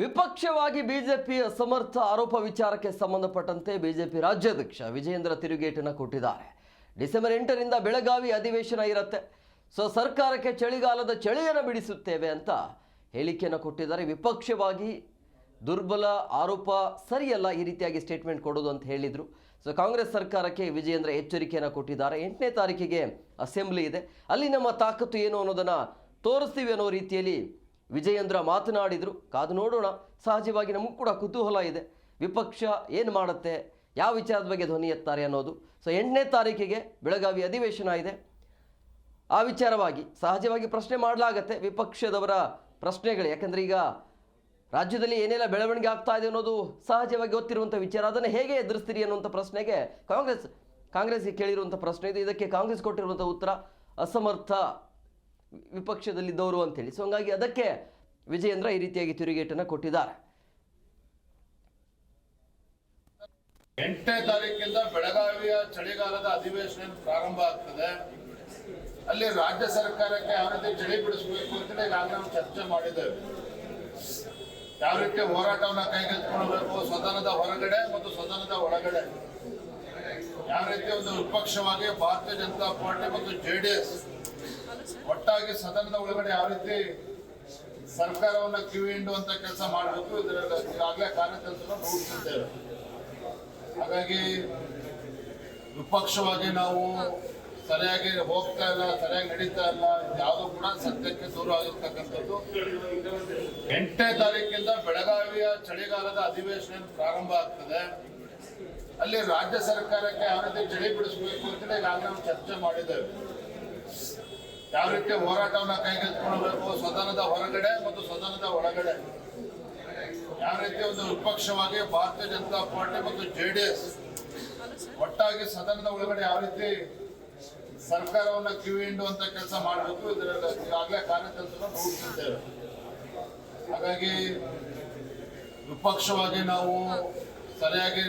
ವಿಪಕ್ಷವಾಗಿ BJP ಅಸಮರ್ಥ ಆರೋಪ ವಿಚಾರಕ್ಕೆ ಸಂಬಂಧಪಟ್ಟಂತೆ ಬಿಜೆಪಿ ರಾಜ್ಯಾಧ್ಯಕ್ಷ ವಿಜಯೇಂದ್ರ ತಿರುಗೇಟನ್ನು ಕೊಟ್ಟಿದ್ದಾರೆ. ಡಿಸೆಂಬರ್ ಎಂಟರಿಂದ ಬೆಳಗಾವಿ ಅಧಿವೇಶನ ಇರುತ್ತೆ. ಸೊ ಸರ್ಕಾರಕ್ಕೆ ಚಳಿಗಾಲದ ಚಳಿಯನ್ನು ಬಿಡಿಸುತ್ತೇವೆ ಅಂತ ಹೇಳಿಕೆಯನ್ನು ಕೊಟ್ಟಿದ್ದಾರೆ. ವಿಪಕ್ಷವಾಗಿ ದುರ್ಬಲ ಆರೋಪ ಸರಿಯಲ್ಲ ಈ ರೀತಿಯಾಗಿ ಸ್ಟೇಟ್ಮೆಂಟ್ ಕೊಡೋದು ಅಂತ ಹೇಳಿದರು. ಸೊ ಕಾಂಗ್ರೆಸ್ ಸರ್ಕಾರಕ್ಕೆ ವಿಜಯೇಂದ್ರ ಎಚ್ಚರಿಕೆಯನ್ನು ಕೊಟ್ಟಿದ್ದಾರೆ. ಎಂಟನೇ ತಾರೀಕಿಗೆ ಅಸೆಂಬ್ಲಿ ಇದೆ. ಅಲ್ಲಿ ನಮ್ಮ ತಾಕತ್ತು ಏನು ಅನ್ನೋದನ್ನು ತೋರಿಸ್ತೀವಿ ಅನ್ನೋ ರೀತಿಯಲ್ಲಿ ವಿಜಯೇಂದ್ರ ಮಾತನಾಡಿದರು, ಕಾದು ನೋಡೋಣ, ಸಹಜವಾಗಿ ನಮಗೂ ಕೂಡ ಕುತೂಹಲ ಇದೆ. ವಿಪಕ್ಷ ಏನು ಮಾಡುತ್ತೆ? ಯಾವ ವಿಚಾರದ ಬಗ್ಗೆ ಧ್ವನಿ ಎತ್ತಾರೆ ಅನ್ನೋದು. ಸೊ ಎಂಟನೇ ತಾರೀಕಿಗೆ ಬೆಳಗಾವಿ ಅಧಿವೇಶನ ಇದೆ. ಆ ವಿಚಾರವಾಗಿ ಸಹಜವಾಗಿ ಪ್ರಶ್ನೆ ಮಾಡಲಾಗತ್ತೆ ವಿಪಕ್ಷದವರ ಪ್ರಶ್ನೆಗಳು. ಯಾಕಂದರೆ ಈಗ ರಾಜ್ಯದಲ್ಲಿ ಏನೆಲ್ಲ ಬೆಳವಣಿಗೆ ಆಗ್ತಾ ಇದೆ ಅನ್ನೋದು ಸಹಜವಾಗಿ ಗೊತ್ತಿರುವಂಥ ವಿಚಾರ. ಅದನ್ನು ಹೇಗೆ ಎದುರಿಸ್ತೀರಿ ಅನ್ನುವಂಥ ಪ್ರಶ್ನೆಗೆ ಕಾಂಗ್ರೆಸ್, ಕಾಂಗ್ರೆಸ್ಗೆ ಕೇಳಿರುವಂಥ ಪ್ರಶ್ನೆ ಇದು. ಇದಕ್ಕೆ ಕಾಂಗ್ರೆಸ್ ಕೊಟ್ಟಿರುವಂಥ ಉತ್ತರ, ಅಸಮರ್ಥ ವಿಪಕ್ಷದಲ್ಲಿದ್ದವರು ಅಂತೇಳಿ. ಸೊ ಹಂಗಾಗಿ ಅದಕ್ಕೆ ವಿಜಯೇಂದ್ರ ಈ ರೀತಿಯಾಗಿ ತಿರುಗೇಟನ್ನು ಕೊಟ್ಟಿದ್ದಾರೆ. ಎಂಟನೇ ತಾರೀಕಿಂದ ಬೆಳಗಾವಿಯ ಚಳಿಗಾಲದ ಅಧಿವೇಶನ ಪ್ರಾರಂಭ ಆಗ್ತದೆ. ಅಲ್ಲಿ ರಾಜ್ಯ ಸರ್ಕಾರಕ್ಕೆ ಯಾವ ರೀತಿ ಚಳಿ ಬಿಡಿಸಬೇಕು ಅಂತ ಈಗಾಗಲೇ ನಾವು ಚರ್ಚೆ ಮಾಡಿದ್ದೇವೆ. ಯಾವ ರೀತಿ ಹೋರಾಟವನ್ನ ಕೈಗೆತ್ತಿಕೊಳ್ಳಬೇಕು, ಸದನದ ಹೊರಗಡೆ ಮತ್ತು ಸದನದ ಒಳಗಡೆ. ಯಾವ ರೀತಿ ಒಂದು ವಿಪಕ್ಷವಾಗಿ ಭಾರತೀಯ ಜನತಾ ಪಾರ್ಟಿ ಮತ್ತು ಜೆಡಿಎಸ್ ಒಟ್ಟಾಗಿ ಸದನದ ಒಳಗಡೆ ಯಾವ ರೀತಿ ಸರ್ಕಾರವನ್ನ ಕಿವಿ ಅಂತ ಕೆಲಸ ಮಾಡಬೇಕು ಇದರಲ್ಲಿ ಈಗಾಗಲೇ ಕಾರ್ಯತಂತ್ರ ರೂಪಿಸಿದ್ದೇವೆ. ಹಾಗಾಗಿ ವಿಪಕ್ಷವಾಗಿ ನಾವು ಸರಿಯಾಗಿ ಹೋಗ್ತಾ ಇಲ್ಲ, ಸರಿಯಾಗಿ ನಡೀತಾ ಇಲ್ಲ, ಯಾವುದೂ ಕೂಡ ಸತ್ಯಕ್ಕೆ ದೂರ ಆಗಿರ್ತಕ್ಕಂಥದ್ದು. ಎಂಟನೇ ತಾರೀಕಿಂದ ಬೆಳಗಾವಿಯ ಚಳಿಗಾಲದ ಅಧಿವೇಶನ ಪ್ರಾರಂಭ ಆಗ್ತದೆ. ಅಲ್ಲಿ ರಾಜ್ಯ ಸರ್ಕಾರಕ್ಕೆ ಯಾವ ರೀತಿ ಚಳಿ ಬಿಡಿಸಬೇಕು ಅಂತ ಈಗಾಗಲೇ ಚರ್ಚೆ ಮಾಡಿದ್ದೇವೆ. ಯಾವ ರೀತಿ ಹೋರಾಟವನ್ನ ಕೈಗೆತ್ತಿಕೊಳ್ಳಬೇಕು ಸದನದ ಹೊರಗಡೆ ಮತ್ತು ಸದನದ ಒಳಗಡೆ. ಯಾವ ರೀತಿ ಒಂದು ವಿಪಕ್ಷವಾಗಿ ಭಾರತೀಯ ಜನತಾ ಪಾರ್ಟಿ ಮತ್ತು ಜೆ ಡಿ ಎಸ್ ಒಟ್ಟಾಗಿ ಸದನದ ಒಳಗಡೆ ಯಾವ ರೀತಿ ಸರ್ಕಾರವನ್ನ ಕಿವಿ ಹಿಂಡುವಂತ ಕೆಲಸ ಮಾಡಬೇಕು? ಇದರಲ್ಲಿ ಈಗಾಗಲೇ ಕಾರ್ಯತಂತ್ರ ರೂಪಿಸಿದ್ದೇವೆ. ಹಾಗಾಗಿ ವಿಪಕ್ಷವಾಗಿ ನಾವು ಸರಿಯಾಗಿ